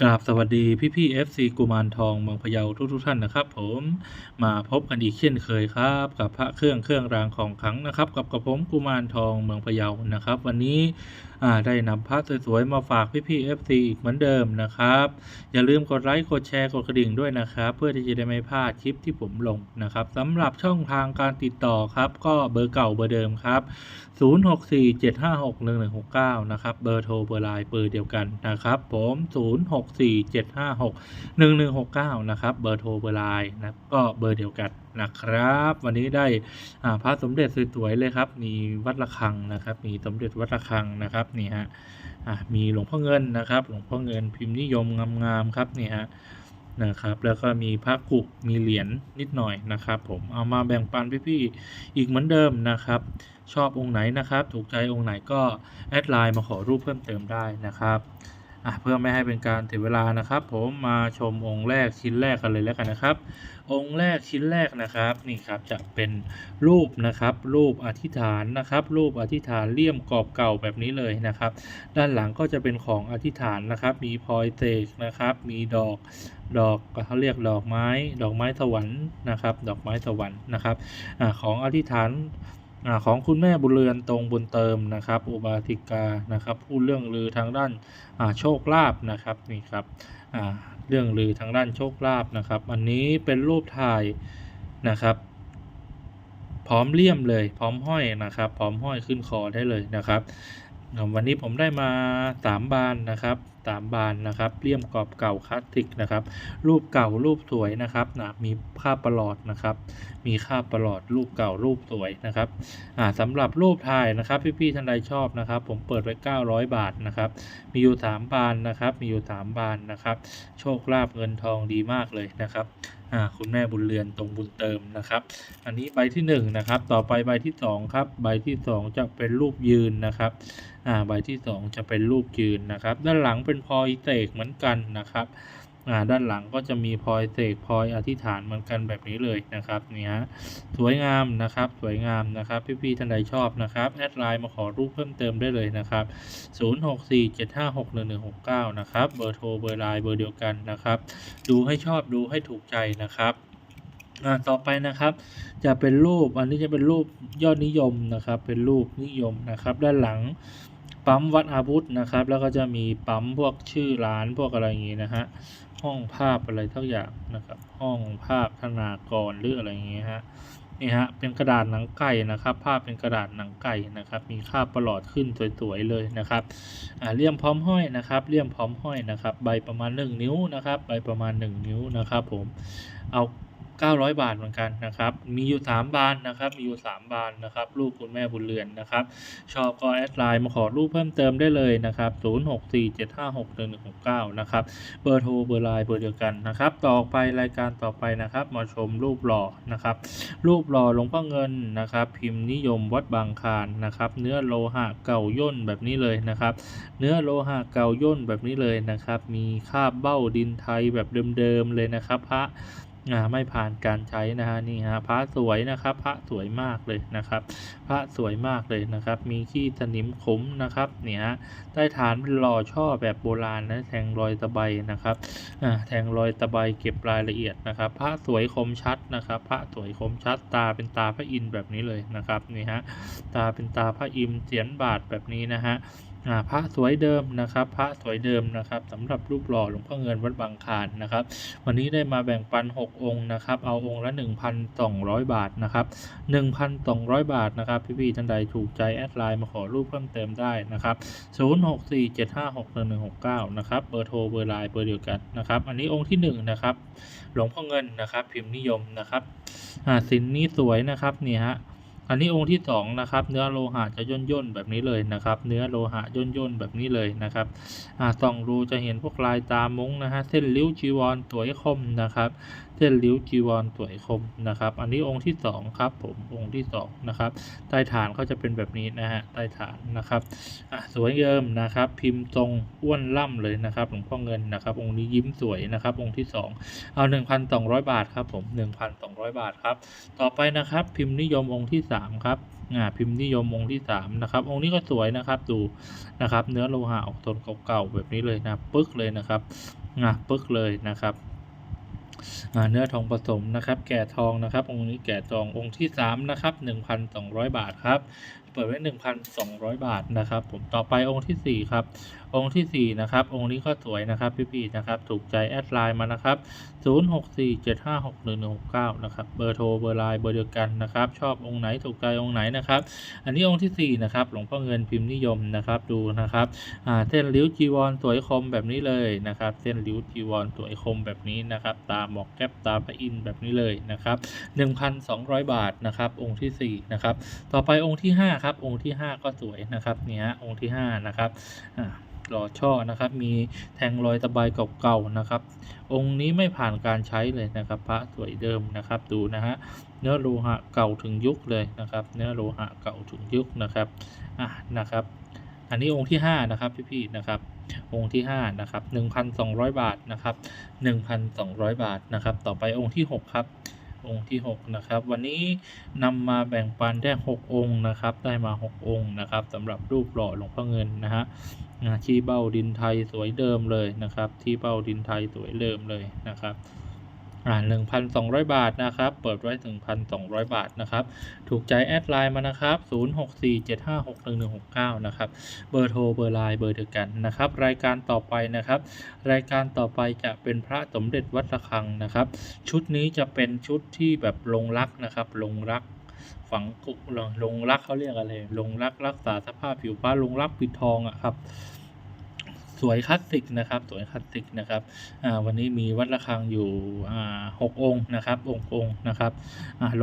กราบสวัสดีพี่พี่เอฟซีกุมารทองเมืองพะเยาทุกทุกท่านนะครับผมมาพบกันอีกเช่นเคยครับ กับพระเครื่องเครื่องรางของขลังนะครับ กับกับผมกุมารทองเมืองพะเยานะครับ วันนี้ได้นำพระสวยๆมาฝากพี่พี่เอฟซีอีกเหมือนเดิมนะครับ อย่าลืมกดไลค์กดแชร์กดกระดิ่งด้วยนะครับ เพื่อที่จะได้ไม่พลาดคลิปที่ผมลงนะครับสำหรับช่องทางการติดต่อครับ ก็เบอร์เก่าเบอร์เดิมครับ 0647561169 นะครับเบอร์โทรเบอร์ไลน์เบอร์เดียวกันนะครับ ผม0647561169 นะครับ เบอร์โทรเบอร์ไลน์นะก็เบอร์เดียวกันนะครับ วันนี้ได้อ่าพระสมเด็จสวยๆเลยครับ มีวัดระฆังนะครับ มีสมเด็จวัดระฆังนะครับนี่ฮะมีหลวงพ่อเงินนะครับ หลวงพ่อเงินพิมพ์นิยมงามๆครับนี่ฮะนะครับแล้วก็มีพระกุกมีเหรียญนิดหน่อยนะครับ ผมเอามาแบ่งปันพี่ๆอีกเหมือนเดิมนะครับ ชอบองค์ไหนนะครับ ถูกใจองค์ไหนก็แอดไลน์มาขอรูปเพิ่มเติมได้นะครับ อะเพื่อไม่ให้เป็นการเสียเวลานะครับ ผมมาชมองค์แรกชิ้นแรกกันเลยแล้วกันนะครับ องค์แรกชิ้นแรกนะครับนี่ครับจะเป็นรูปนะครับ รูปอธิษฐานนะครับ รูปอธิษฐานเลี่ยมกรอบเก่าแบบนี้เลยนะครับ ด้านหลังก็จะเป็นของอธิษฐานนะครับ มีพลอยเตกนะครับ มีดอกดอกเขาเรียกดอกไม้ ดอกไม้สวรรค์นะครับ ดอกไม้สวรรค์นะครับอของอธิษฐาน ของคุณแม่บุญเรือนตรงบุญเติมนะครับ อุบาสิกานะครับพูดเรื่องลือทางด้านโชคลาภนะครับนี่ครับเรื่องลือทางด้านโชคลาภนะครับ อันนี้เป็นรูปถ่ายนะครับพร้อมเลี่ยมเลยพร้อมห้อยนะครับ พร้อมห้อยขึ้นคอได้เลยนะครับ วันนี้ผมได้มาสามบานนะครับ สามบานนะครับเลี่ยมกรอบเก่าคลาสสิกนะครับ รูปเก่ารูปสวยนะครับนะมีค่าประหลอดนะครับ มีค่าประหลอดรูปเก่ารูปสวยนะครับอ่าสำหรับรูปถ่ายนะครับ พี่ๆท่านใดชอบนะครับ ผมเปิดไว้ 900 บาทนะครับ มีอยู่สามบานนะครับ มีอยู่สามบานนะครับ โชคลาภเงินทองดีมากเลยนะครับคุณแม่บุญเรือนตรงบุญเติมนะครับ อันนี้ใบที่หนึ่งนะครับ ต่อไปใบที่สองครับ ใบที่สองจะเป็นรูปยืนนะครับอ่าใบที่สองจะเป็นรูปยืนนะครับ ด้านหลังเป็นพลอยเตกเหมือนกันนะครับ ด้านหลังก็จะมีพลอยเสกพลอยอธิษฐานเหมือนกันแบบนี้เลยนะครับนี่ฮะสวยงามนะครับสวยงามนะครับ พี่ๆท่านใดชอบนะครับแอดไลน์มาขอรูปเพิ่มเติมได้เลยนะครับ 0647561169 นะครับ เบอร์โทรเบอร์ไลน์เบอร์เดียวกันนะครับ ดูให้ชอบดูให้ถูกใจนะครับอ่าต่อไปนะครับ จะเป็นรูปอันนี้จะเป็นรูปยอดนิยมนะครับ เป็นรูปนิยมนะครับ ด้านหลัง ปั๊มวัดอาวุธนะครับ แล้วก็จะมีปั๊มพวกชื่อร้านพวกอะไรอย่างงี้นะฮะห้องภาพอะไรทั้งอย่างนะครับ ห้องภาพธนากรหรืออะไรอย่างงี้ฮะนี่ฮะเป็นกระดาษหนังไก่นะครับ ภาพเป็นกระดาษหนังไก่นะครับ มีค่าประหลอดขึ้นสวยๆเลยนะครับเลี่ยมพร้อมห้อยนะครับเลี่ยมพร้อมห้อยนะครับ ใบประมาณ 1 นิ้วนะครับ ใบประมาณ 1 นิ้วนะครับ ผมเอา 900 บาทเหมือนกันนะครับ มีอยู่ 3 บานนะครับ มีอยู่ 3 บานนะครับรูปคุณแม่บุญเรือนนะครับ ชอบก็แอดไลน์มาขอรูปเพิ่มเติมได้เลยนะครับ 0647561169 นะครับ เบอร์โทรเบอร์ไลน์เบอร์เดียวกันนะครับ ต่อไปรายการต่อไปนะครับ มาชมรูปหล่อนะครับ รูปหล่อหลวงพ่อเงินนะครับ พิมพ์นิยมวัดบางคานนะครับ เนื้อโลหะเก่าย่นแบบนี้เลยนะครับ เนื้อโลหะเก่าย่นแบบนี้เลยนะครับ มีคาบเบ้าดินไทยแบบเดิมๆเลยนะครับ พระ อ่าไม่ผ่านการใช้นะฮะนี่ฮะพระสวยนะครับ พระสวยมากเลยนะครับ พระสวยมากเลยนะครับ มีขี้สนิมขมนะครับเนี่ยฮะใต้ฐานเป็นหล่อช่อแบบโบราณนะแทงรอยตะไบนะครับอ่าแทงรอยตะไบเก็บรายละเอียดนะครับ พระสวยคมชัดนะครับ พระสวยคมชัดตาเป็นตาพระอินทร์แบบนี้เลยนะครับนี่ฮะตาเป็นตาพระอินทร์เสียนบาทแบบนี้นะฮะ พระสวยเดิมนะครับ พระสวยเดิมนะครับสำหรับรูปหล่อหลวงพ่อเงินวัดบางคานนะครับ วันนี้ได้มาแบ่งปัน 6 องค์นะครับ เอาองค์ละ 1,200 บาทนะครับ1,200 บาทนะครับ พี่ๆท่านใดถูกใจแอดไลน์มาขอรูปเพิ่มเติมได้นะครับ0647561169นะครับเบอร์โทรเบอร์ไลน์เบอร์เดียวกันนะครับ อันนี้องค์ที่1นะครับหลวงพ่อเงินนะครับ พิมพ์นิยมนะครับอ่าสินนี้สวยนะครับนี่ฮะ อันนี้องค์ที่สองนะครับเนื้อโลหะจะย่นย่นแบบนี้เลยนะครับ เนื้อโลหะย่นย่นแบบนี้เลยนะครับอ่าส่องดูจะเห็นพวกลายตามุ้งนะฮะเส้นริ้วจีวรสวยคมนะครับ เส้นริ้วจีวรสวยคมนะครับ อันนี้องค์ที่สองครับผมองค์ที่สองนะครับใต้ฐานก็จะเป็นแบบนี้นะฮะใต้ฐานนะครับสวยเยิมนะครับ พิมพ์ทรงอ้วนล่ำเลยนะครับหลวงพ่อเงินนะครับ องค์นี้ยิ้มสวยนะครับ องค์ที่สองเอา 1,200 บาทครับผม 1,200 บาทครับ ต่อไปนะครับ พิมพ์นิยมองค์ที่สามครับอ่าพิมพ์นิยมองค์ที่สามนะครับองค์นี้ก็สวยนะครับดูนะครับ เนื้อโลหะออกโทนเก่าๆแบบนี้เลยนะปึ๊กเลยนะครับอะปึ๊กเลยนะครับ เนื้อทองผสมนะครับ แก่ทองนะครับ องค์นี้แก่ทององค์ที่สามนะครับหนึ่งพันสองร้อยบาทครับ เปิดไว้หนึ่งพันสองร้อยบาทนะครับ ผมต่อไปองค์ที่สี่ครับ องค์ที่สี่นะครับ องค์นี้ก็สวยนะครับพี่ๆนะครับ ถูกใจแอดไลน์มานะครับ 0 6 4 7 5 6 1 1 6 9 นะครับ เบอร์โทรเบอร์ไลน์เบอร์เดียวกันนะครับ ชอบองค์ไหนถูกใจองค์ไหนนะครับ อันนี้องค์ที่ 4 นะครับ หลวงพ่อเงินพิมพ์นิยมนะครับ ดูนะครับอ่าเส้นริ้วจีวรสวยคมแบบนี้เลยนะครับ เส้นริ้วจีวรสวยคมแบบนี้นะครับ ตาหมอกแก๊บตาพระอินแบบนี้เลยนะครับ1,200 บาทนะครับ องค์ที่ 4 นะครับ ต่อไปองค์ที่ 5 ครับ องค์ที่ 5 ก็สวยนะครับ เนี่ยฮะองค์ที่ 5 นะครับหล่อช่อนะครับ มีแทงรอยตะไบเก่าๆนะครับ องค์นี้ไม่ผ่านการใช้เลยนะครับ พระสวยเดิมนะครับ ดูนะฮะเนื้อโลหะเก่าถึงยุคเลยนะครับ เนื้อโลหะเก่าถึงยุคนะครับอะนะครับ อันนี้องค์ที่5นะครับพี่ๆนะครับองค์ที่5นะครับ1,200 บาทนะครับ 1,200 บาทนะครับ ต่อไปองค์ที่ 6 ครับ องค์ที่ 6 นะครับ วันนี้นำมาแบ่งปันได้ 6 องค์นะครับ ได้มา 6 องค์นะครับสำหรับรูปหล่อหลวงพ่อเงินนะฮะ ที่เบ้าดินไทยสวยเดิมเลยนะครับที่เบ้าดินไทยสวยเดิมเลยนะครับอ่า1,200 บาทนะครับ เปิดไว้1,200 บาทนะครับ ถูกใจแอดไลน์มานะครับ 0647561169 นะครับ เบอร์โทร เบอร์ไลน์เบอร์เดียวกันนะครับ รายการต่อไปนะครับ รายการต่อไปจะเป็นพระสมเด็จวัดระฆังนะครับ ชุดนี้จะเป็นชุดที่แบบลงรักนะครับ ลงรัก ฝังกุลงลงรักเขาเรียกอะไรลงรักรักษาสภาพผิวฟ้าลงรักปิดทองอะครับ สวยคลาสสิกนะครับ สวยคลาสสิกนะครับวันนี้มีวัดระฆังอยู่หกองค์นะครับองค์องค์นะครับ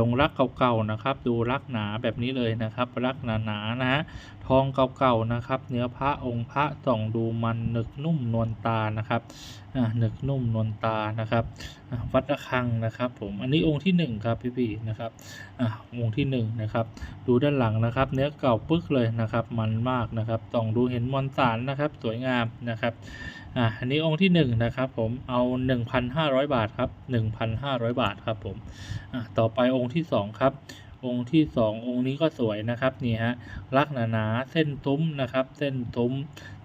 ลงรักเก่าๆนะครับ ดูรักหนาแบบนี้เลยนะครับ รักหนาๆนะฮะ ทองเก่าๆนะครับ เนื้อพระองค์พระส่องดูมันหนึกนุ่มนวลตานะครับอ่าหนึกนุ่มนวลตานะครับวัดระฆังนะครับ ผมอันนี้องค์ที่หนึ่งครับพี่ๆนะครับอ่าองค์ที่หนึ่งนะครับดูด้านหลังนะครับ เนื้อเก่าปึ๊กเลยนะครับ มันมากนะครับส่องดูเห็นมวลสารนะครับ สวยงามนะครับอ่าอันนี้องค์ที่หนึ่งนะครับผมเอา 1,500 บาทครับ1,500 บาทครับผมอ่าต่อไปองค์ที่สองครับ องค์ที่สององค์นี้ก็สวยนะครับนี่ฮะลักหนาๆเส้นตุ้มนะครับ เส้นตุ้ม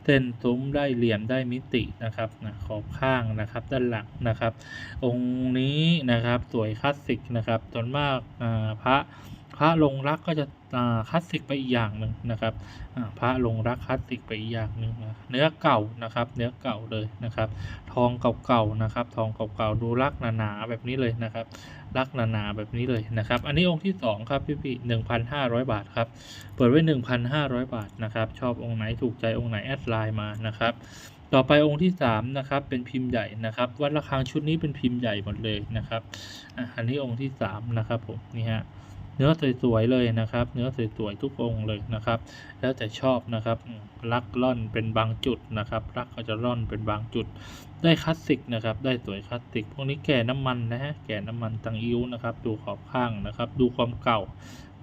เส้นตุ้มได้เหลี่ยมได้มิตินะครับนะขอบข้างนะครับด้านหลังนะครับ องค์นี้นะครับสวยคลาสสิกนะครับส่วนมากพระ พระลงรักก็จะคลาสสิกไปอีกอย่างหนึ่งนะครับพระลงรักคลาสสิกไปอีกอย่างหนึ่งนะเนื้อเก่านะครับ เนื้อเก่าเลยนะครับ ทองเก่าๆนะครับ ทองเก่าๆดูรักหนาๆแบบนี้เลยนะครับ รักหนาๆแบบนี้เลยนะครับ อันนี้องค์ที่สองครับพี่พี่หนึ่งพันห้าร้อยบาทครับ เปิดไว้หนึ่งพันห้าร้อยบาทนะครับ ชอบองค์ไหนถูกใจองค์ไหนแอดไลน์มานะครับต่อไปองค์ที่สามนะครับเป็นพิมพ์ใหญ่นะครับวัดระฆังชุดนี้เป็นพิมพ์ใหญ่หมดเลยนะครับอันนี้องค์ที่สามนะครับผมนี่ฮะ เนื้อสวยๆเลยนะครับ เนื้อสวยๆทุกองเลยนะครับ แล้วแต่ชอบนะครับอืมลักล่อนเป็นบางจุดนะครับลักก็จะล่อนเป็นบางจุด ได้คลาสสิกนะครับ ได้สวยคลาสสิก พวกนี้แก่น้ำมันนะฮะ แก่น้ำมันตังอิ้วนะครับ ดูขอบข้างนะครับ ดูความเก่า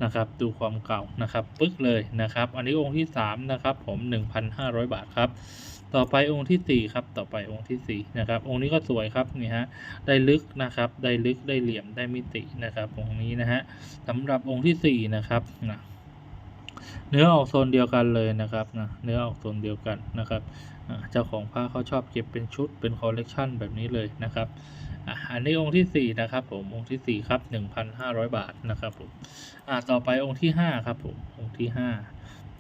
นะครับ ดูความเก่านะครับ ปึ๊กเลยนะครับ อันนี้องค์ที่สามนะครับ ผม 1,500 บาทครับ ต่อไปองค์ที่สี่ครับ ต่อไปองค์ที่สี่นะครับ องค์นี้ก็สวยครับนี่ฮะได้ลึกนะครับ ได้ลึกได้เหลี่ยมได้มิตินะครับองค์นี้นะฮะสำหรับองค์ที่สี่นะครับนะเนื้อออกโซนเดียวกันเลยนะครับนะเนื้อออกโซนเดียวกันนะครับเจ้าของผ้าเขาชอบเก็บเป็นชุดเป็นคอลเลกชันแบบนี้เลยนะครับอันนี้องค์ที่สี่นะครับผมองค์ที่สี่ครับหนึ่งพันห้าร้อยบาทนะครับผมต่อไปองค์ที่ห้าครับผมองค์ที่ห้า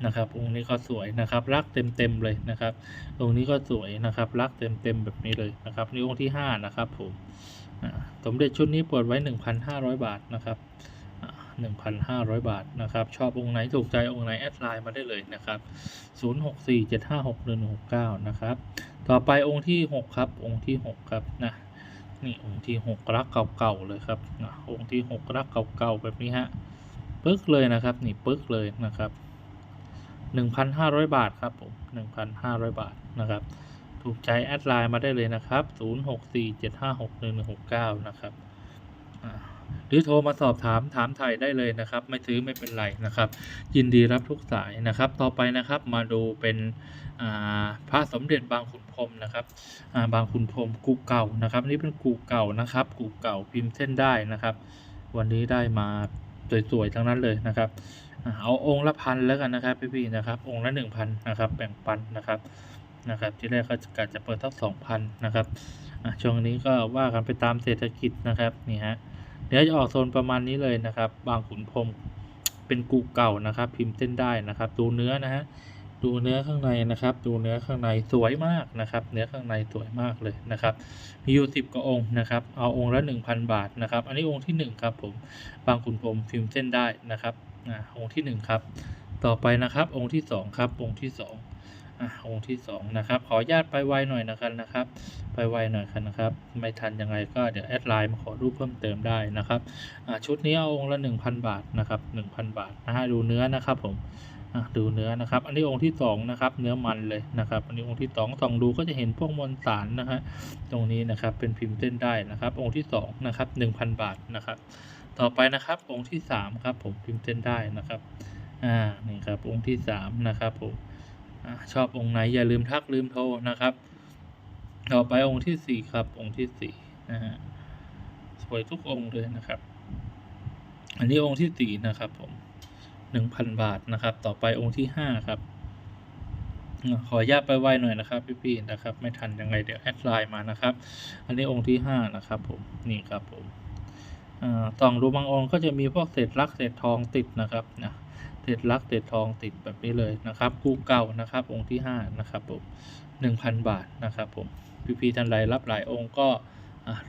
นะครับองค์นี้ก็สวยนะครับรักเต็มเต็มๆเลยนะครับองค์นี้ก็สวยนะครับรักเต็มเต็มๆแบบนี้เลยนะครับนี่องค์ที่ห้านะครับผมสมเด็จชุดนี้เปิดไว้หนึ่งพันห้าร้อยบาทนะครับหนึ่งพันห้าร้อยบาทนะครับ ชอบองค์ไหนถูกใจองค์ไหนแอดไลน์มาได้เลยนะครับศูนย์หกสี่เจ็ดห้าหกหนึ่งหกเก้านะครับ ต่อไปองค์ที่หกครับ องค์ที่หกครับนะนี่องค์ที่หกรักเก่าๆเลยครับนะองค์ที่หกรักเก่าๆแบบนี้ฮะปึ๊กเลยนะครับ นี่ปึ๊กเลยนะครับ หนึ่งพันห้าร้อยบาทครับผมหนึ่งพันห้าร้อยบาทนะครับ ถูกใจแอดไลน์มาได้เลยนะครับศูนย์หกสี่เจ็ดห้าหกหนึ่งหกเก้านะครับหรือโทรมาสอบถามถามไทยได้เลยนะครับ ไม่ซื้อไม่เป็นไรนะครับ ยินดีรับทุกสายนะครับ ต่อไปนะครับมาดูเป็นพระสมเด็จบางขุนพรมนะครับาบางขุนพรมกูเก่านะครับนี่เป็นกูเก่านะครับกูเก่าพิมพ์เส้นได้นะครับ วันนี้ได้มา สวยๆทั้งนั้นเลยนะครับเอาองค์ละพันแล้วกันนะครับพี่ๆนะครับ องค์ละหนึ่งพันนะครับแบ่งปันนะครับนะครับ ที่แรกก็กะจะเปิดทักสองพันนะครับช่วงนี้ก็ว่ากันไปตามเศรษฐกิจนะครับนี่ฮะเดี๋ยวจะออกโซนประมาณนี้เลยนะครับ บางขุนพรมเป็นกูเก่านะครับ พิมพ์เส้นได้นะครับ ดูเนื้อนะฮะ ดูเนื้อข้างในนะครับ ดูเนื้อข้างในสวยมากนะครับ เนื้อข้างในสวยมากเลยนะครับ มีอยู่สิบกว่าองค์นะครับ เอาองค์ละหนึ่งพันบาทนะครับ อันนี้องค์ที่หนึ่งครับผมบางขุนพรมพิมพ์เส้นได้นะครับอ่าองค์ที่หนึ่งครับ ต่อไปนะครับ องค์ที่สองครับ องค์ที่สองอะองค์ที่สองนะครับ ขอญาตไปไวหน่อยนะครับนะครับ ไปไวหน่อยครับนะครับ ไม่ทันยังไงก็เดี๋ยวแอดไลน์มาขอรูปเพิ่มเติมได้นะครับอ่าชุดนี้เอาองค์ละ1,000บาทนะครับ1,000บาทนะฮะดูเนื้อนะครับผม ดูเนื้อนะครับ อันนี้องค์ที่สองนะครับ เนื้อมันเลยนะครับ อันนี้องค์ที่สองส่องดูก็จะเห็นพวกมวลสารนะฮะ ตรงนี้นะครับ เป็นพิมพ์เส้นได้นะครับ องค์ที่สองนะครับ1,000 บาทนะครับ ต่อไปนะครับ องค์ที่สามครับผมพิมพ์เส้นได้นะครับ อ่า นี่ครับ องค์ที่สามนะครับผมอาชอบองค์ไหนอย่าลืมทักลืมโทรนะครับ ต่อไปองค์ที่สี่ครับ องค์ที่สี่นะฮะ สวยทุกองค์เลยนะครับ อันนี้องค์ที่สี่นะครับผม หนึ่งพันบาทนะครับ ต่อไปองค์ที่ห้าครับ ขออนุญาตไปไวหน่อยนะครับ พี่ๆนะครับ ไม่ทันยังไงเดี๋ยวแอดไลน์มานะครับ อันนี้องค์ที่ห้านะครับผม นี่ครับผมอ่าส่องดูบางองค์ก็จะมีพวกเศษลักเศษทองติดนะครับนะเศษลักเศษทองติดแบบนี้เลยนะครับกูเก่านะครับ องค์ที่ห้านะครับผมหนึ่งพันบาทนะครับผมพี่พีท่านใดรับหลายองค์ก็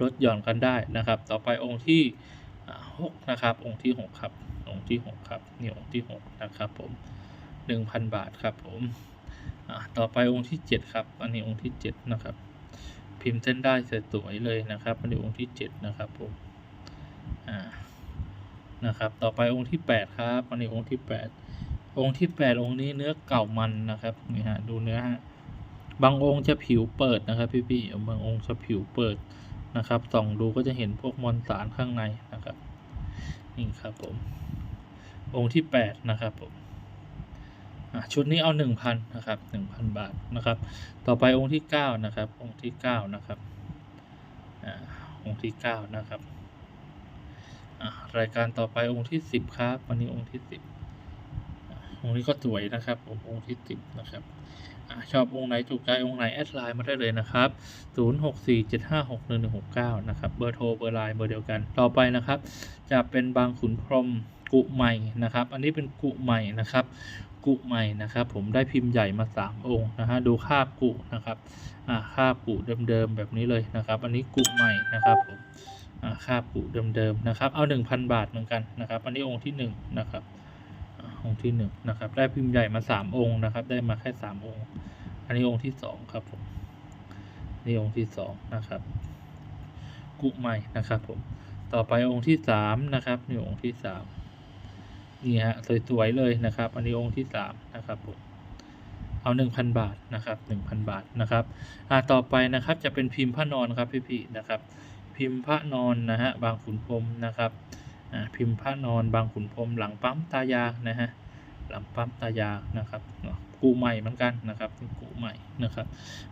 ลดหย่อนกันได้นะครับ ต่อไปองค์ที่อ่าหกนะครับ องค์ที่หกครับ องค์ที่หกครับนี่องค์ที่หกนะครับผมหนึ่งพันบาทครับผมต่อไปองค์ที่เจ็ดครับ อันนี้องค์ที่เจ็ดนะครับ พิมพ์เส้นได้สวยๆเลยนะครับ อันนี้องค์ที่เจ็ดนะครับผมนะครับ ต่อไปองค์ที่แปดครับ อันนี้องค์ที่แปดองค์ที่แปดองค์นี้เนื้อเก่ามันนะครับนี่ฮะดูเนื้อฮะบางองค์จะผิวเปิดนะครับพี่พี่ๆบางองค์จะผิวเปิดนะครับส่องดูก็จะเห็นพวกมวลสารข้างในนะครับนี่ครับผม องค์ที่แปดนะครับผมชุดนี้เอาหนึ่งพันนะครับหนึ่งพันบาทนะครับ ต่อไปองค์ที่เก้านะครับ องค์ที่เก้านะครับองค์ที่เก้านะครับรายการต่อไปองค์ที่สิบครับ วันนี้องค์ที่สิบองค์นี้ก็สวยนะครับผมองค์ที่สิบนะครับอชอบองค์ไหนถูกใจองค์ไหนแอดไลน์มาได้เลยนะครับศูนย์หกสี่เจ็ดห้าหกหนึ่งหนึ่งหกเก้านะครับ เบอร์โทรเบอร์ไลน์เบอร์เดียวกัน ต่อไปนะครับ จะเป็นบางขุนพรม กุใหม่นะครับ อันนี้เป็นกุใหม่นะครับ กุใหม่นะครับ ผมได้พิมพ์ใหญ่มาสามองค์นะฮะดูคาบกุนะครับอ่าคาบกุเดิมๆแบบนี้เลยนะครับ อันนี้กุใหม่นะครับผมอ่าค่าปูเดิมๆนะครับ เอา 1,000 บาทเหมือนกันนะครับ อันนี้องค์ที่1นะครับอ่าองค์ที่1นะครับได้พิมพ์ใหญ่มา 3 องค์นะครับ ได้มาแค่ 3 องค์ อันนี้องค์ที่2ครับผมนี่องค์ที่2นะครับกุใหม่นะครับผมต่อไปองค์ที่3นะครับนี่องค์ที่3 นี่ฮะสวยๆเลยนะครับ อันนี้องค์ที่3นะครับผมเอา 1,000 บาทนะครับ1,000 บาทนะครับอ่าต่อไปนะครับจะเป็นพิมพ์พระนอนครับพี่ๆนะครับ พิมพ์พระนอนนะฮะบางขุนพรมนะครับอ่าพิมพ์พระนอนบางขุนพรมหลังปั๊มตายานะฮะหลังปั๊มตายานะครับกูใหม่เหมือนกันนะครับกูใหม่นะครับ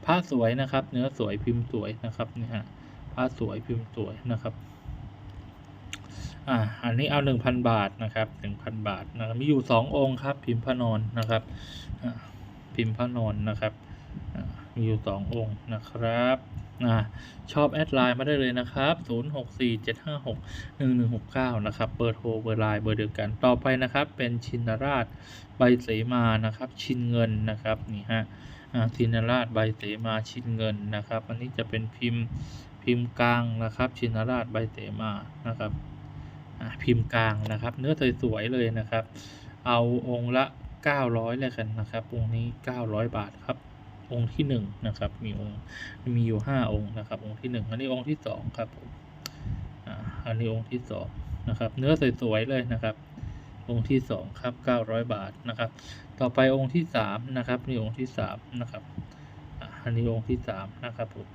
ผ้าสวยนะครับ เนื้อสวยพิมพ์สวยนะครับนี่ฮะผ้าสวยพิมพ์สวยนะครับ อ่าอันนี้เอาหนึ่งพันบาทนะครับหนึ่งพันบาทนะครับมีอยู่สององค์ครับ พิมพ์พระนอนนะครับพิมพ์พระนอนนะครับมีอยู่สององค์นะครับอชอบแอดไลน์มาได้เลยนะครับ 0647561169 นะครับ เบอร์โทร เบอร์ไลน์ เบอร์เดียวกัน ต่อไปนะครับ เป็นชินราชใบเสมา นะครับ ชินเงินนะครับ นี่ฮะชินราชใบเสมา ชินเงินนะครับ อันนี้จะเป็นพิมพ์พิมพ์กลางนะครับ ชินราชใบเสมา นะครับ พิมพ์กลางนะครับ เนื้อสวยๆเลยนะครับ เอาองค์ละ 900เลยกันนะครับ องค์นี้ 900 บาทครับ องค์ที่หนึ่งนะครับ มีองค์มีอยู่ห้าองค์นะครับ องค์ที่หนึ่งอันนี้องค์ที่สองครับผมอันนี้องค์ที่สองนะครับ เนื้อสวยๆเลยนะครับองค์ที่สองครับเก้าร้อยบาทนะครับ ต่อไปองค์ที่สามนะครับนี่องค์ที่สามนะครับอันนี้องค์ที่สามนะครับผม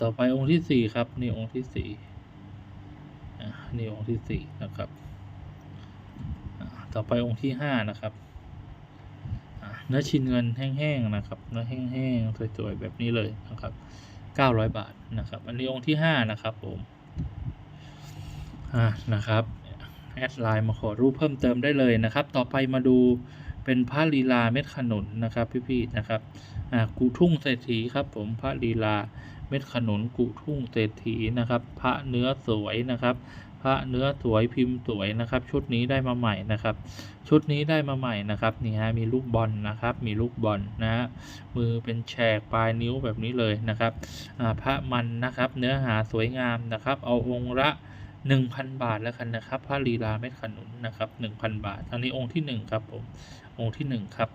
ต่อไปองค์ที่สี่ครับนี่องค์ที่สี่ นี่องค์ที่สี่นะครับ ต่อไปองค์ที่ห้านะครับเนื้อชิ้นเงินแห้งๆนะครับเนื้อแห้งๆสวยๆแบบนี้เลยนะครับเก้าร้อยบาทนะครับ อันนี้องค์ที่ห้านะครับผมอ่านะครับแอดไลน์มาขอรูปเพิ่มเติมได้เลยนะครับ ต่อไปมาดูเป็นพระลีลาเม็ดขนุนนะครับพี่ๆนะครับอ่ากุทุ่งเศรษฐีครับผมพระลีลา เม็ดขนุนกุทุ่งเศรษฐีนะครับ พระเนื้อสวยนะครับ พระเนื้อสวยพิมพ์สวยนะครับ ชุดนี้ได้มาใหม่นะครับ ชุดนี้ได้มาใหม่นะครับนี่ฮะมีลูกบอลนะครับ มีลูกบอลนะฮะมือเป็นแฉกปลายนิ้วแบบนี้เลยนะครับอ่าพระมันนะครับ เนื้อหาสวยงามนะครับ เอาองค์ละ1,000 บาทแล้วกันนะครับพระลีลาเม็ดขนุนนะครับ1,000 บาท อันนี้องค์ที่ 1 ครับผม องค์ที่ 1 ครับ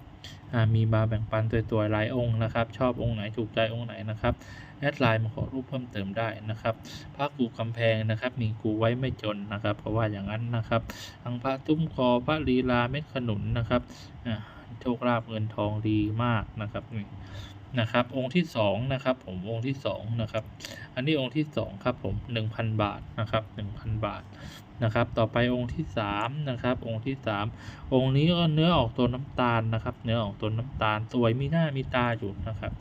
อ่ามีมาแบ่งปันตัวๆหลายองค์นะครับ ชอบองค์ไหนถูกใจองค์ไหนนะครับ แอดไลน์มาขอรูปเพิ่มเติมได้นะครับพระกูกำแพงนะครับ มีกูไว้ไม่จนนะครับ เพราะว่าอย่างนั้นนะครับทั้งพระตุ้มคอพระลีลาเม็ดขนุนนะครับอ่าโชคลาภเงินทองดีมากนะครับ นะครับ องค์ที่สองนะครับ ผมองค์ที่สองนะครับ อันนี้องค์ที่สองครับผมหนึ่งพันบาทนะครับหนึ่งพันบาทนะครับ ต่อไปองค์ที่สามนะครับ องค์ที่สามองค์นี้ก็เนื้อออกตัวน้ำตาลนะครับ เนื้อออกตัวน้ำตาลสวยมีหน้ามีตาอยู่นะครับ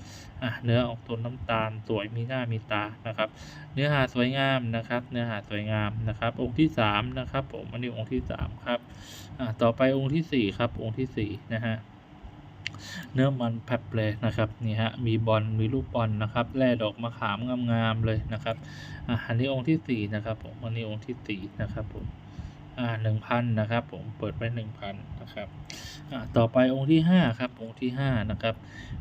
อะเนื้อออกตัวน้ำตาลสวยมีหน้ามีตานะครับ เนื้อหาสวยงามนะครับ เนื้อหาสวยงามนะครับ องค์ที่สามนะครับ ผมอันนี้องค์ที่สามครับอ่าต่อไปองค์ที่สี่ครับ องค์ที่สี่นะฮะ เนื้อมันแผบเลยนะครับนี่ฮะมีบอลมีลูกบอลนะครับแร่ดอกมะขามงามๆเลยนะครับอ่าอันนี้องค์ที่สี่นะครับผมอันนี้องค์ที่สี่นะครับผม อ่าหนึ่งพันนะครับ ผมเปิดไว้หนึ่งพันนะครับอ่าต่อไปองค์ที่ห้าครับ องค์ที่ห้านะครับ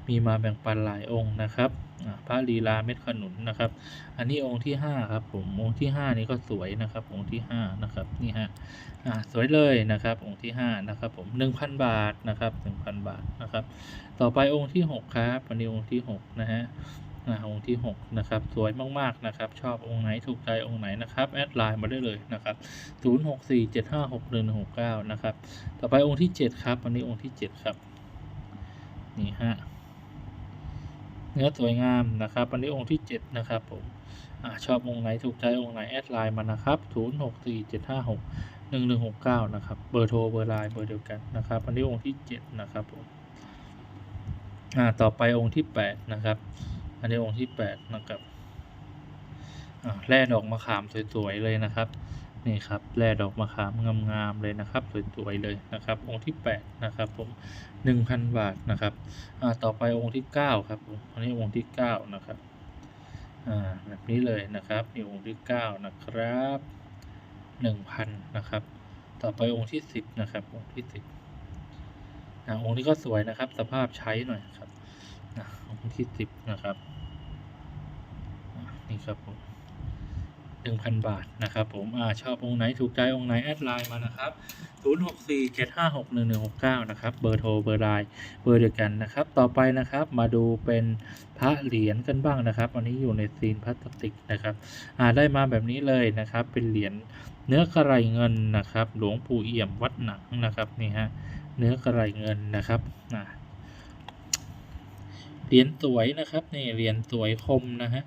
มีมาแบ่งปันหลายองค์นะครับอ่าพระลีลาเม็ดขนุนนะครับ อันนี้องค์ที่ห้าครับ ผมองค์ที่ห้านี้ก็สวยนะครับ องค์ที่ห้านะครับนี่ฮะอ่าสวยเลยนะครับ องค์ที่ห้านะครับ ผมหนึ่งพันบาทนะครับหนึ่งพันบาทนะครับ ต่อไปองค์ที่หกครับอันนี้องค์ที่หกนะฮะ อ่าองค์ที่หกนะครับ สวยมากๆนะครับ ชอบองค์ไหนถูกใจองค์ไหนนะครับ แอดไลน์มาได้เลยนะครับศูนย์หกสี่เจ็ดห้าหกหนึ่งหกเก้านะครับ ต่อไปองค์ที่เจ็ดครับอันนี้องค์ที่เจ็ดครับ นี่ฮะ เนื้อสวยงามนะครับอันนี้องค์ที่ 7 นะครับผมอชอบองค์ไหนถูกใจองค์ไหนแอดไลน์มานะครับ0 6 4 7 5 6 1 1 6 9 นะครับ เบอร์โทรเบอร์ไลน์เบอร์เดียวกันนะครับอันนี้องค์ที่ 7 นะครับผมต่อไปองค์ที่ 8 นะครับ อันนี้องค์ที่8นะครับแร่ดอกมะขามสวยๆเลยนะครับนี่ครับแร่ดอกมะขามงามๆเลยนะครับสวยๆเลยนะครับ องค์ที่ 8 นะครับผม1,000 บาทนะครับอ่าต่อไปองค์ที่เก้าครับผมอันนี้องค์ที่เก้านะครับอ่าแบบนี้เลยนะครับนี่องค์ที่เก้านะครับหนึ่งพันนะครับ ต่อไปองค์ที่สิบนะครับองค์ที่สิบอ่าองค์นี้ก็สวยนะครับ สภาพใช้หน่อยครับ อ่าองค์ที่สิบนะครับนี่ครับผมหนึ่งพันบาทนะครับผมอ่าชอบองค์ไหนถูกใจองค์ไหนแอดไลน์มานะครับศูนย์หกสี่เจ็ดห้าหกหนึ่งหนึ่งหกเก้านะครับเบอร์โทรเบอร์ไลน์เบอร์เดียวกันนะครับ ต่อไปนะครับมาดูเป็นพระเหรียญกันบ้างนะครับ อันนี้อยู่ในซีนพลาสติกนะครับอ่าได้มาแบบนี้เลยนะครับ เป็นเหรียญเนื้อกระไรเงินนะครับ หลวงปู่เอี่ยมวัดหนังนะครับนี่ฮะเนื้อกระไรเงินนะครับอ่า เหรียญสวยนะครับนี่เหรียญสวยคมนะฮะ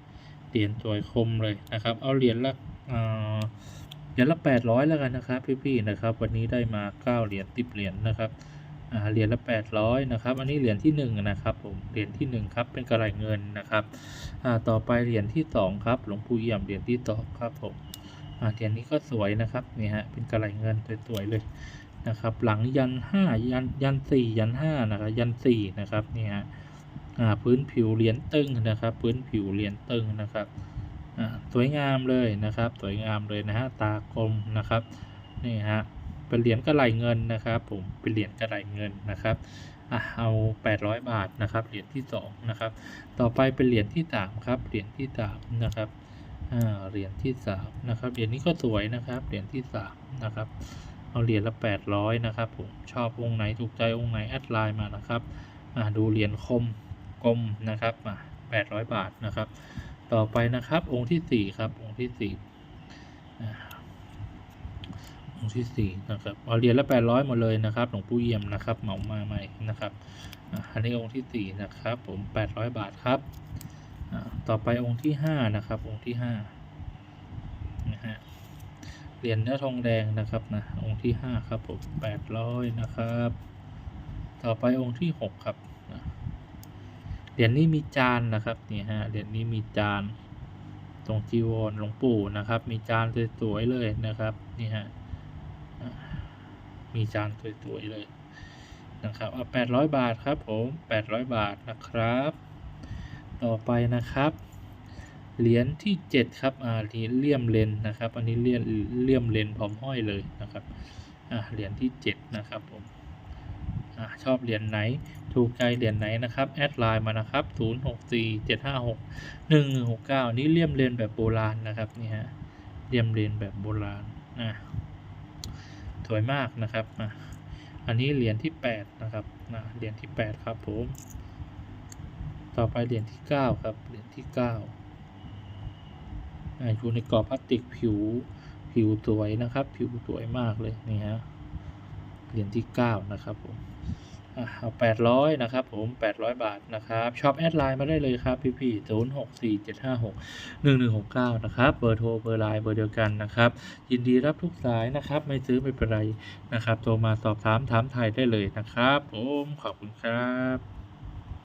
เหรียญสวยคมเลยนะครับ เอาเหรียญละอ่าเหรียญละแปดร้อยแล้วกันนะครับพี่ๆนะครับ วันนี้ได้มาเก้าเหรียญติบเหรียญนะครับอ่าเหรียญละแปดร้อยนะครับ อันนี้เหรียญที่หนึ่งนะครับผมเหรียญที่หนึ่งครับเป็นกระไรเงินนะครับอ่าต่อไปเหรียญที่สองครับหลวงปู่เอี่ยมเหรียญที่สองครับผมอ่าเหรียญนี้ก็สวยนะครับนี่ฮะเป็นกระไรเงินสวยๆเลยนะครับ หลังยันห้ายันยันสี่ยันห้านะครับยันสี่นะครับนี่ฮะ พื้นผิวเหรียญตึงนะครับ พื้นผิวเหรียญตึงนะครับสวยงามเลยนะครับ สวยงามเลยนะฮะตากลมนะครับนี่ฮะเป็นเหรียญกระไหลเงินนะครับผมเป็นเหรียญกระไหลเงินนะครับอะเอา 800 บาทนะครับเหรียญที่สองนะครับต่อไปเป็นเหรียญที่สามครับเหรียญที่สามนะครับอ่าเหรียญที่สามนะครับเหรียญนี้ก็สวยนะครับเหรียญที่สามนะครับเอาเหรียญละ 800นะครับผมชอบองค์ไหนถูกใจองค์ไหนแอดไลน์มานะครับอ่าดูเหรียญคม กลมนะครับอ่า800 บาทนะครับ ต่อไปนะครับองค์ที่สี่ครับองค์ที่สี่องค์ที่สี่นะครับเอาเหรียญละแปดร้อยหมดเลยนะครับหลวงปู่เอี่ยมนะครับเหมามาใหม่นะครับอันนี้องค์ที่สี่นะครับผมแปดร้อยบาทครับต่อไปองค์ที่ห้านะครับ องค์ที่ห้านะฮะเหรียญเนื้อทองแดงนะครับนะองค์ที่ห้าครับผมแปดร้อยนะครับ ต่อไปองค์ที่หกครับ เหรียญนี้มีจานนะครับนี่ฮะเหรียญนี้มีจาน ตรงจีวรหลวงปู่นะครับ มีจานสวยๆเลยนะครับนี่ฮะมีจานสวยๆเลยนะครับเอา800บาทครับผม800บาทนะครับ ต่อไปนะครับเหรียญที่ 7 ครับ อ่าเหรียญเลี่ยมเลนนะครับ อันนี้เลี่ยมเลี่ยมเลนพร้อมห้อยเลยนะครับ อ่าเหรียญที่ 7 นะครับผม ชอบเหรียญไหน ถูกใจเหรียญไหนนะครับ แอดไลน์มานะครับ 064 756 1169 นี่เลี่ยมเลนแบบโบราณนะครับนี่ฮะเลี่ยมเลนแบบโบราณอะสวยมากนะครับอะอันนี้เหรียญที่ 8 นะครับนะเหรียญที่ 8 ครับผม ต่อไปเหรียญที่ 9 ครับเหรียญที่9อะอยู่ในกรอบพลาสติกผิวผิวสวยนะครับ ผิวสวยมากเลยนี่ฮะเหรียญที่ 9 นะครับผม อะเอา800นะครับผม800บาทนะครับชอบแอดไลน์มาได้เลยครับพี่ๆ064756 1169นะครับเบอร์โทรเบอร์ไลน์เบอร์เดียวกันนะครับยินดีรับทุกสายนะครับไม่ซื้อไม่เป็นไรนะครับโทรมาสอบถามถามไทยได้เลยนะครับผมขอบคุณครับ